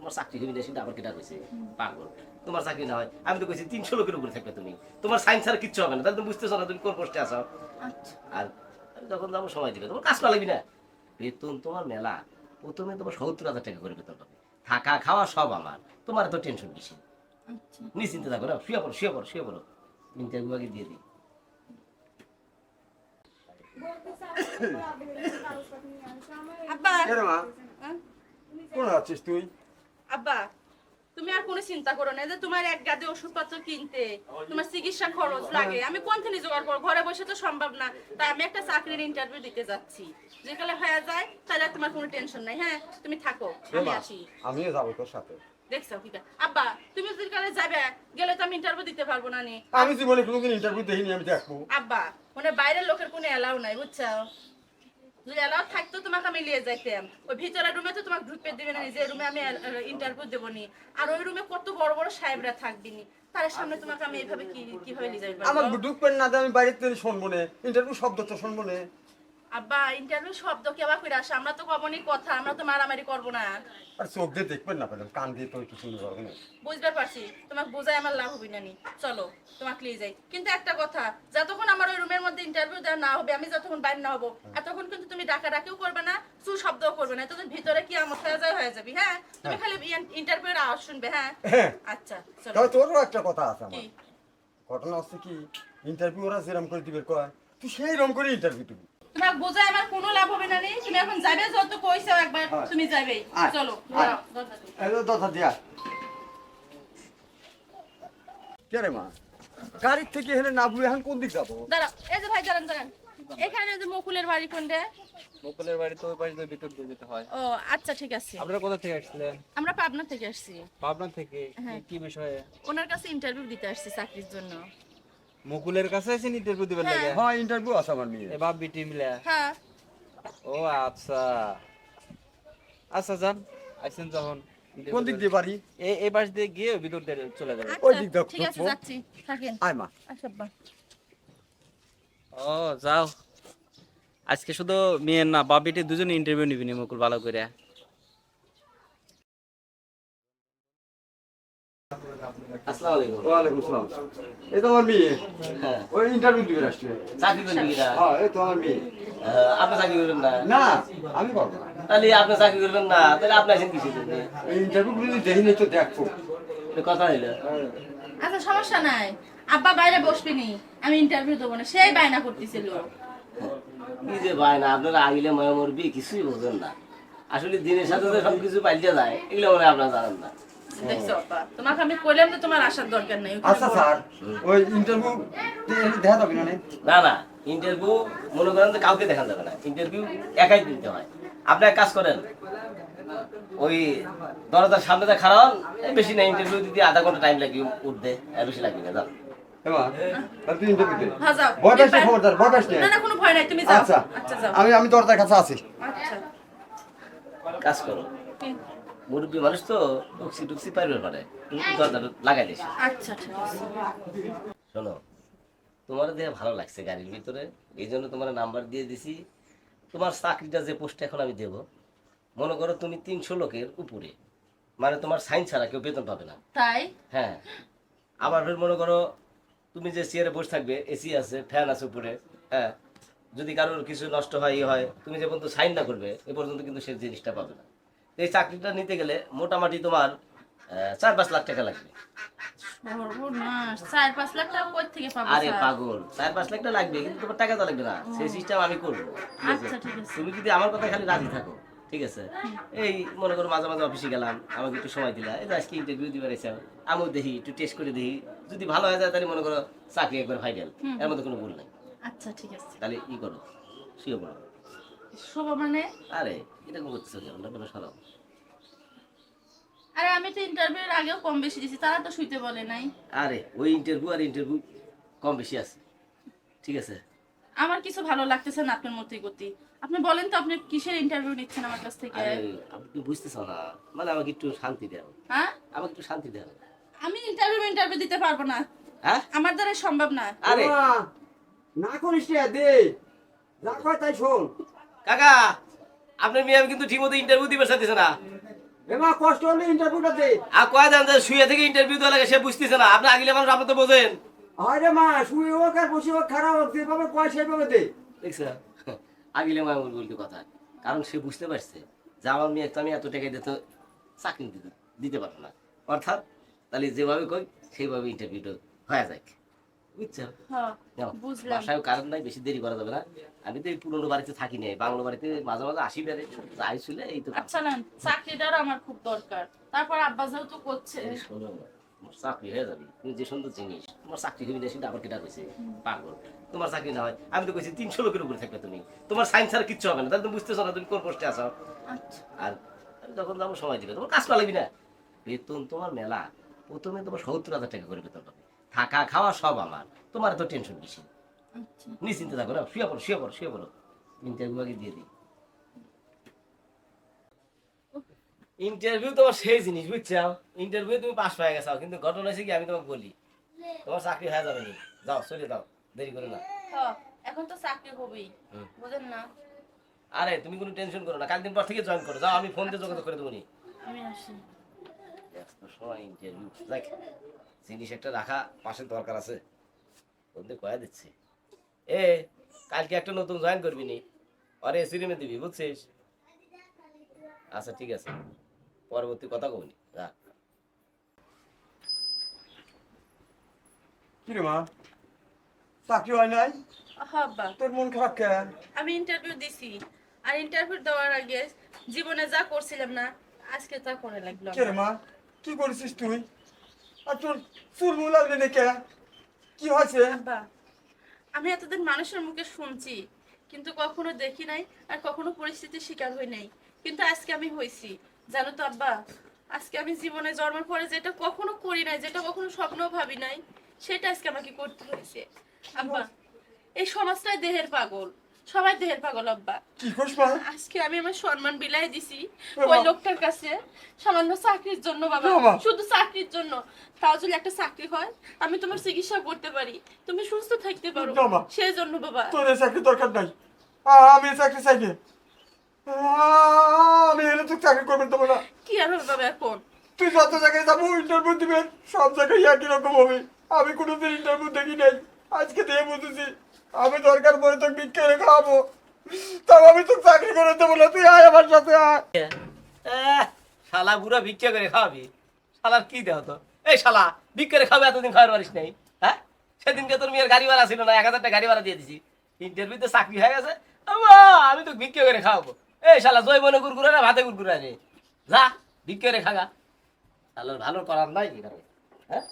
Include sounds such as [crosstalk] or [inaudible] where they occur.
তোমার চাকরি হবি না সেটা আবার কেটা কইছে? পাগল। তোমার চাকরি না হয়। আমি তো কইছি তিনশো লোকের উপরে থাকবে তুমি। তোমার সাইন্স আর কিচ্ছু হবে না। তাহলে তুমি বুঝতেছো না তুমি কোন পোস্টে আছো? আচ্ছা। আর আমি যখন যাব সময় দিবে। তোমার কাজ করা লাগবে না। বেতন তোমার মেলা। প্রথমে তোমার সত্তর হাজার টাকা করে বেতন পাবে। থাকা খাওয়া সব আমার। তোমার তো টেনশন বেশি। আচ্ছা। নিশ্চিন্তে থাকো না শুয়ে পড়ো শুয়ে পড়ো শুয়ে পড়ো। ইন্টারভিউ আগে দিয়ে দিই। [coughs] আব্বা হ্যাঁ? কোন আছিস তুই? আব্বা তুমি আর কোনো চিন্তা করো না যে তোমার এক গাদে ওষুধপত্র কিনতে তোমার চিকিৎসা খরচ লাগে আমি কোন থেকে জোগাড় করব? ঘরে বসে তো সম্ভব না তাই আমি একটা চাকরির ইন্টারভিউ দিতে যাচ্ছি। যেকালে হয়ে যায় তাহলে তোমার কোনো টেনশন নাই হ্যাঁ? তুমি থাকো আমি আসি। আমিও যাব তোর সাথে। দেখছ কি আব্বা তুমি যদি কালে যাবে গেলে তো আমি ইন্টারভিউ দিতে পারব না নি। আমি জীবনে কোনোদিন ইন্টারভিউ দেখিনি আমি দেখব। আব্বা মানে বাইরের লোকের কোনো এলাও নাই বুঝছ? যদি এলাও থাকতো তোমাকে আমি নিয়ে যাইতাম। ওই ভিতরের রুমে তো তোমাকে ঢুকতে দিবে না যে রুমে আমি ইন্টারভিউ দেবো নি আর ওই রুমে কত বড় বড় সাহেবরা থাকবি নি তার সামনে তোমাকে আমি এইভাবে কি, কীভাবে নিয়ে যাই আমার ঢুকবেন না আমি বাইরে শুনব না ইন্টারভিউ শব্দ তো শুনব না। আব্বা ইন্টারভিউ শব্দ কেবা করে আসে? আমরা তো কবনি কথা আমরা তো মারামারি করব না। আর চোখ দিয়ে দেখবেন না পেলাম কান দিয়ে তো একটু শুনতে পারব না। বুঝতে পারছি তোমাকে বোঝাই আমার লাভ হবে না নি। চলো তোমাকে নিয়ে যাই। কিন্তু একটা কথা যতক্ষণ আমার ওই রুমের মধ্যে ইন্টারভিউ দেওয়া না হবে আমি যতক্ষণ বাইরে না হব এতক্ষণ কিন্তু তুমি ডাকা ডাকিও করবে না সু শব্দও করবে না। তখন ভিতরে কি আমার হয়ে হয়ে যাবি হ্যাঁ? তুমি খালি ইন্টারভিউর আওয়াজ শুনবে হ্যাঁ? হ্যাঁ। আচ্ছা চলো। তোরও একটা কথা আছে আমার। ঘটনা হচ্ছে কি ইন্টারভিউ ওরা যেরম করে দিবে কয় তুই সেই রকম করে ইন্টারভিউ দিবি। তোমাকে বোঝাই আমার কোনো লাভ হবে না নি? তুমি এখন যাবে যত কইছো একবার হ্যাঁ। তুমি যাবে চলো দিয়া। কে রে মা? গাড়ির থেকে এখানে না বুঝে এখন কোন দিক যাব? দাঁড়াও এই যে ভাই দাঁড়ান দাঁড়ান। এখানে যে মুকুলের বাড়ি কোনটা? বকুলের বাড়ি তো ওই পাশে দিয়ে ভিতর দিয়ে যেতে হয়। ও আচ্ছা ঠিক আছে। আপনারা কোথা থেকে আসছিলেন? আমরা পাবনা থেকে আসছি। পাবনা থেকে? হ্যাঁ। কি- কি বিষয়ে? ওনার কাছে ইন্টারভিউ দিতে আসছি চাকরির জন্য। মুকুলের কাছে এসে ইন্টারভিউ দিবেন। লাগে? হ্যাঁ ইন্টারভিউ আছে আমার মেয়ে এ বাপ বিটি মিলে হ্যাঁ। ও আচ্ছা। আচ্ছা যান। আইসেন যখন। কোন দিক দিয়ে বাড়ি? এই এই পাশ দিয়ে গিয়ে ভিতর দিয়ে চলে যাবে ওই আচ্ছা দিক দাও, ঠিক আছে যাচ্ছি। থাকেন। আয় মা। আচ্ছা বা। ও যাও। আজকে শুধু মেয়ের না বাপ বিটি দুজনে ইন্টারভিউ নিবি নি মুকুল ভালো করে। আমি করব তাহলে আপনি চাকরি করবেন না তাহলে আপনি আছেন কিছু ইন্টারভিউ গুলো দেখি তো দেখব। কথা হইল। আচ্ছা সমস্যা নাই। আব্বা বাইরে বসবি নি আমি ইন্টারভিউ দেবো না। সেই বায়না করতেছিল। কি যে ভাই না আপনারা আগিলে ময় মরবি কিছুই বোঝেন না। আসলে দিনের সাথে সবকিছু পাল্টে যায় এগুলো মনে হয় আপনারা জানেন না। দেখছ? আব্বা তোমাকে আমি কইলাম যে তোমার আসার দরকার নাই আচ্ছা স্যার ওই ইন্টারভিউ দেখা যাবে না না? না ইন্টারভিউ মনে করেন যে কাউকে দেখা যাবে না। ইন্টারভিউ একাই দিতে হয়। আপনি এক কাজ করেন ওই দরজার সামনে দিয়ে খারাপ বেশি না ইন্টারভিউ দিতে আধা ঘণ্টা টাইম লাগবে উঠতে আর বেশি লাগবে না যান হ্যাঁ যাও। ভয় পাইস না খবরদার ভয় পাইস না না না কোনো ভয় নাই তুমি যাও। আচ্ছা আচ্ছা যাও। আমি আমি দরজার কাছে আছি। আচ্ছা। কাজ করো? মুরব্বী মানুষ তো টুকসি টুকসি পারবে পারে তুমি দরজাটা লাগাই দিস আচ্ছা শোনো তোমার দেখে ভালো লাগছে গাড়ির ভিতরে এই জন্য তোমার নাম্বার দিয়ে দিছি। তোমার চাকরিটা যে পোস্টে এখন আমি দেব মনে করো তুমি তিনশো লোকের উপরে। মানে তোমার সাইন ছাড়া কেউ বেতন পাবে না। তাই? হ্যাঁ। আবার ফের মনে করো তুমি যে চেয়ারে বসে থাকবে এসি আছে ফ্যান আছে উপরে হ্যাঁ। যদি কারোর কিছু নষ্ট হয় ই হয় তুমি যে পর্যন্ত সাইন না করবে এ পর্যন্ত কিন্তু সে জিনিসটা পাবে না। এই চাকরিটা নিতে গেলে মোটামুটি তোমার চার পাঁচ লাখ টাকা লাগবে। সর্বনাশ চার পাঁচ লাখ টাকা কই থেকে পাবো আরে পাগল চার পাঁচ লাখ টাকা লাগবে কিন্তু তোমার টাকা তো লাগবে না। সেই সিস্টেম আমি করব? আচ্ছা। তুমি যদি আমার কথা খালি রাজি থাকো ঠিক আছে? এই মনে করো মাঝে মাঝে অফিসে গেলাম আমাকে একটু সময় দিলা এই আজকে ইন্টারভিউ দিবার এসে আমিও দেখি একটু টেস্ট করে দেখি। যদি ভালো হয়ে যায় তাহলে মনে করো চাকরি একবার ফাইনাল এর মধ্যে কোনো ভুল নাই। আচ্ছা ঠিক আছে। তাহলে ই করো শুয়ে পড়ো। শুভ মানে? আরে এটা কেন? সরাও। আরে আমি তো ইন্টারভিউর আগেও কম বেশি দিছি তারা তো শুইতে বলে নাই। আরে ওই ইন্টারভিউ আর ইন্টারভিউ কম বেশি আছে। ঠিক আছে? আমার কিছু ভালো লাগতেছে না আপনার মতোই গতি আপনি বলেন তো আপনি কিসের ইন্টারভিউ নিচ্ছেন আমার কাছ থেকে? আরে আপনি বুঝতেছো না। মানে আমাকে একটু শান্তি দাও হ্যাঁ? আমাকে একটু শান্তি দাও আমি ইন্টারভিউ ইন্টারভিউ দিতে পারব না। হ্যাঁ? আমার দ্বারা সম্ভব না। আরে। না করিস রে দে। যা কয় তাই শোন। কাকা আপনার মেয়ে কিন্তু ঠিকমতো ইন্টারভিউ দিবে চাইতেছে না। মা কষ্ট হলে ইন্টারভিউটা দে। আর কয় যে শুয়ে থেকে ইন্টারভিউ দেওয়া লাগে সে বুঝতেছে না। আপনি আগিলে মানুষ আপনি তো বোঝেন। আরে মা শুয়ে হোক আর বসে হোক খারাপ হোক যেভাবে কয় সেভাবে দে। দেখছে আগিলে বলতে কথা। কারণ সে বুঝতে পারছে যে আমার মেয়ে তো আমি এত টাকা দিতে চাকরি দিতে দিতে পারব না। অর্থাৎ তাহলে যেভাবে কই সেইভাবে ইন্টারভিউটা হয়ে যায় বুঝছ? হ্যাঁ যাও, বাসায়ও কারণ নাই বেশি দেরি করা যাবে না। আমি তো এই পুরোনো বাড়িতে থাকি নাই বাংলো বাড়িতে মাঝে মাঝে আসি বেড়ে যাই ছিল এই তো আচ্ছা না আমার খুব দরকার। তারপর আব্বা যেহেতু করছে। তোমার চাকরি হয়ে যাবে। তুমি যে সুন্দর জিনিস তোমার চাকরি যাবে সেটা আবার কেটা কইছে? পাগল। তোমার চাকরি না হয় আমি তো কইছি তিনশো লোকের উপরে থাকবে তুমি। তোমার সায়েন্স আর কিচ্ছু হবে না তাহলে তুমি বুঝতেছো না তুমি কোন পোস্টে আছো? আচ্ছা। আর আমি তখন যাব সময় দিবে। তোমার কাজ লাগবে না। বেতন তোমার মেলা। প্রথমে তোমার সত্তর হাজার টাকা করে বেতন পাবে। থাকা খাওয়া সব আমার। তোমার তো টেনশন বেশি। আচ্ছা। নিশ্চিন্তে থাকো না শুয়ে পড়ো শুয়ে পড়ো শুয়ে পড়ো। ইন্টারভিউ দিয়ে দিই। ইন্টারভিউ তোমার সেই জিনিস বুঝছ? ইন্টারভিউ তুমি পাস পেয়ে গেছো কিন্তু ঘটনা হয়েছে কি আমি তোমাকে বলি। তোমার চাকরি হয়ে যাবে নি। যাও চলে যাও দেরি করে না। হ্যাঁ এখন তো চাকরি হবেই বুঝেন না। আরে তুমি কোনো টেনশন করো না কাল দিন পর থেকে জয়েন করো। যাও আমি ফোন দিয়ে যোগাযোগ করে দেবো নি। আমি আসি। সময় ইন্টারভিউ দেখ। জিনিস একটা রাখা পাশে দরকার আছে। বলতে কয়া দিচ্ছি। এ কালকে একটা নতুন জয়েন করবি নি? আরে এসি রুমে দিবি বুঝছিস? আচ্ছা ঠিক আছে। পরবর্তী কথা কবনি রাখ কি রে মা? চাকরি হয় নাই? আব্বা। তোর মন খারাপ কে? আমি ইন্টারভিউ দিছি। আর ইন্টারভিউ দেওয়ার আগে জীবনে যা করছিলাম না আজকে তা করে লাগল কে রে মা? কি করেছিস তুই? আর তোর চুল মুল লাগবে না কি হয়েছে? আব্বা, আমি এতদিন মানুষের মুখে শুনছি, কিন্তু কখনো দেখি নাই আর কখনো পরিস্থিতির শিকার হই নাই। কিন্তু আজকে আমি হইছি, জানো তো আব্বা, আজকে আমি জীবনে জন্মের পরে যেটা কখনো করি নাই, যেটা কখনো স্বপ্নও ভাবি নাই, সেটা আজকে আমাকে করতে হয়েছে। আব্বা, এই সমাজটাই দেহের পাগল। সবাই দেহের পাগল আব্বা কি আজকে আমি আমার সম্মান বিলাই দিছি। ওই লোকটার কাছে। সামান্য চাকরির জন্য বাবা। শুধু চাকরির জন্য। তাও যদি একটা চাকরি হয় আমি তোমার চিকিৎসা করতে পারি। তুমি সুস্থ থাকতে পারো। সেই জন্য বাবা। তোর চাকরি দরকার নাই। আমি চাকরি চাই আমি এলে তুই চাকরি করবেন না কি আর হবে বাবা এখন? তুই যত জায়গায় যাব ইন্টারভিউ দিবেন। সব জায়গায় একই রকম হবে। আমি কোনোদিন ইন্টারভিউ দেখি নাই। আজকে দিয়ে বুঝেছি আমি দরকার পড়ে তো রেখে খাব তাও আমি তো চাকরি করে দেবো না তুই আয় আমার সাথে আয়। শালা বুড়া ভিক্ষা করে খাওয়াবি? শালার কি দেহ তো এই শালা ভিক্ষা করে খাবে এতদিন খাওয়ার পারিস নাই হ্যাঁ? সেদিনকে তোর মেয়ের গাড়ি ভাড়া ছিল না এক হাজার টাকা গাড়ি ভাড়া দিয়ে দিছি। ইন্টারভিউতে চাকরি হয়ে গেছে। আমা, তো ভিক্ষা করে খাওয়াবো। এই শালা জৈবনে গুরগুরা না ভাতে গুরগুরা রে যা ভিক্ষা করে খাগা। শালার ভালো করার নাই কি হ্যাঁ?